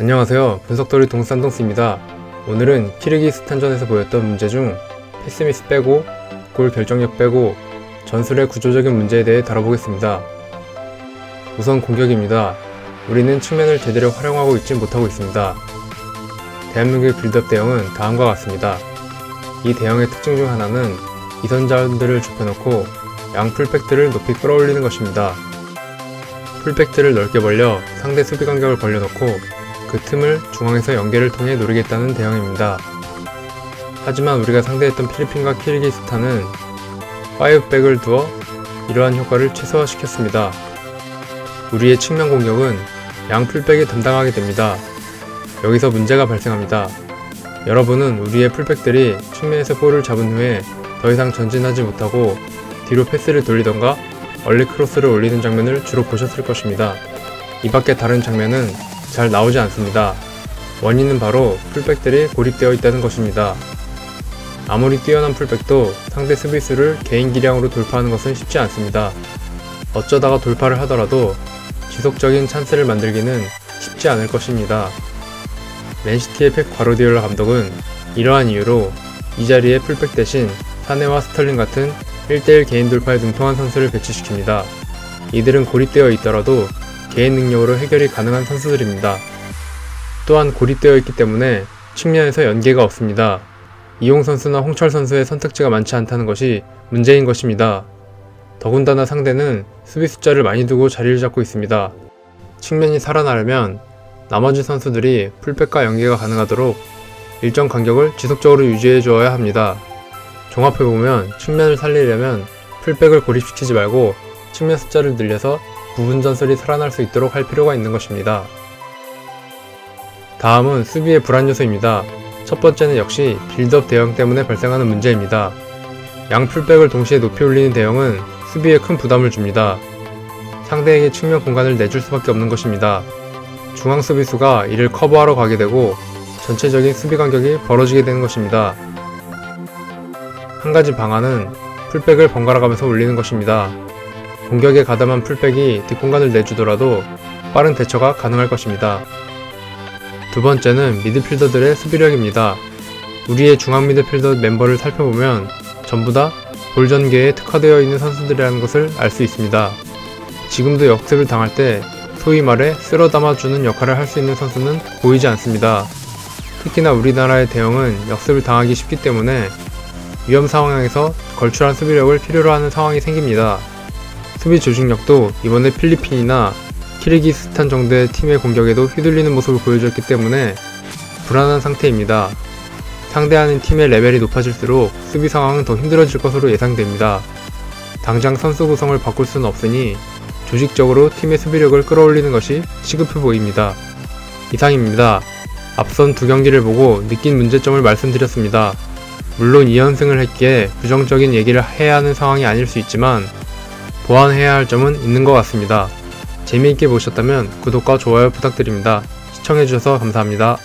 안녕하세요. 분석돌이 동산동스입니다. 오늘은 키르기스탄전에서 보였던 문제 중 패스미스 빼고 골 결정력 빼고 전술의 구조적인 문제에 대해 다뤄보겠습니다. 우선 공격입니다. 우리는 측면을 제대로 활용하고 있지 못하고 있습니다. 대한민국의 빌드업 대형은 다음과 같습니다. 이 대형의 특징 중 하나는 이선 자원들을 좁혀놓고 양 풀백들을 높이 끌어올리는 것입니다. 풀백들을 넓게 벌려 상대 수비 간격을 벌려놓고 그 틈을 중앙에서 연계를 통해 노리겠다는 대형입니다. 하지만 우리가 상대했던 필리핀과 키르기스탄은 5백을 두어 이러한 효과를 최소화시켰습니다. 우리의 측면 공격은 양 풀백이 담당하게 됩니다. 여기서 문제가 발생합니다. 여러분은 우리의 풀백들이 측면에서 볼을 잡은 후에 더 이상 전진하지 못하고 뒤로 패스를 돌리던가 얼리 크로스를 올리는 장면을 주로 보셨을 것입니다. 이 밖에 다른 장면은 잘 나오지 않습니다. 원인은 바로 풀백들이 고립되어 있다는 것입니다. 아무리 뛰어난 풀백도 상대 수비수를 개인 기량으로 돌파하는 것은 쉽지 않습니다. 어쩌다가 돌파를 하더라도 지속적인 찬스를 만들기는 쉽지 않을 것입니다. 맨시티의 펩 과로디올라 감독은 이러한 이유로 이 자리에 풀백 대신 사네와 스털링 같은 1대1 개인 돌파에 능통한 선수를 배치시킵니다. 이들은 고립되어 있더라도 개인 능력으로 해결이 가능한 선수들입니다. 또한 고립되어 있기 때문에 측면에서 연계가 없습니다. 이용 선수나 홍철 선수의 선택지가 많지 않다는 것이 문제인 것입니다. 더군다나 상대는 수비 숫자를 많이 두고 자리를 잡고 있습니다. 측면이 살아나려면 나머지 선수들이 풀백과 연계가 가능하도록 일정 간격을 지속적으로 유지해 주어야 합니다. 종합해보면 측면을 살리려면 풀백을 고립시키지 말고 측면 숫자를 늘려서 부분 전술이 살아날 수 있도록 할 필요가 있는 것입니다. 다음은 수비의 불안 요소입니다. 첫 번째는 역시 빌드업 대형 때문에 발생하는 문제입니다. 양 풀백을 동시에 높이 올리는 대형은 수비에 큰 부담을 줍니다. 상대에게 측면 공간을 내줄 수밖에 없는 것입니다. 중앙 수비수가 이를 커버하러 가게 되고 전체적인 수비 간격이 벌어지게 되는 것입니다. 한 가지 방안은 풀백을 번갈아 가면서 올리는 것입니다. 공격에 가담한 풀백이 뒷공간을 내주더라도 빠른 대처가 가능할 것입니다. 두 번째는 미드필더들의 수비력입니다. 우리의 중앙 미드필더 멤버를 살펴보면 전부 다 볼 전개에 특화되어 있는 선수들이라는 것을 알 수 있습니다. 지금도 역습을 당할 때 소위 말해 쓸어 담아주는 역할을 할 수 있는 선수는 보이지 않습니다. 특히나 우리나라의 대형은 역습을 당하기 쉽기 때문에 위험 상황에서 걸출한 수비력을 필요로 하는 상황이 생깁니다. 수비 조직력도 이번에 필리핀이나 키르기스탄 정도의 팀의 공격에도 휘둘리는 모습을 보여줬기 때문에 불안한 상태입니다. 상대하는 팀의 레벨이 높아질수록 수비 상황은 더 힘들어질 것으로 예상됩니다. 당장 선수 구성을 바꿀 수는 없으니 조직적으로 팀의 수비력을 끌어올리는 것이 시급해 보입니다. 이상입니다. 앞선 두 경기를 보고 느낀 문제점을 말씀드렸습니다. 물론 2연승을 했기에 부정적인 얘기를 해야 하는 상황이 아닐 수 있지만 보완해야 할 점은 있는 것 같습니다. 재미있게 보셨다면 구독과 좋아요 부탁드립니다. 시청해주셔서 감사합니다.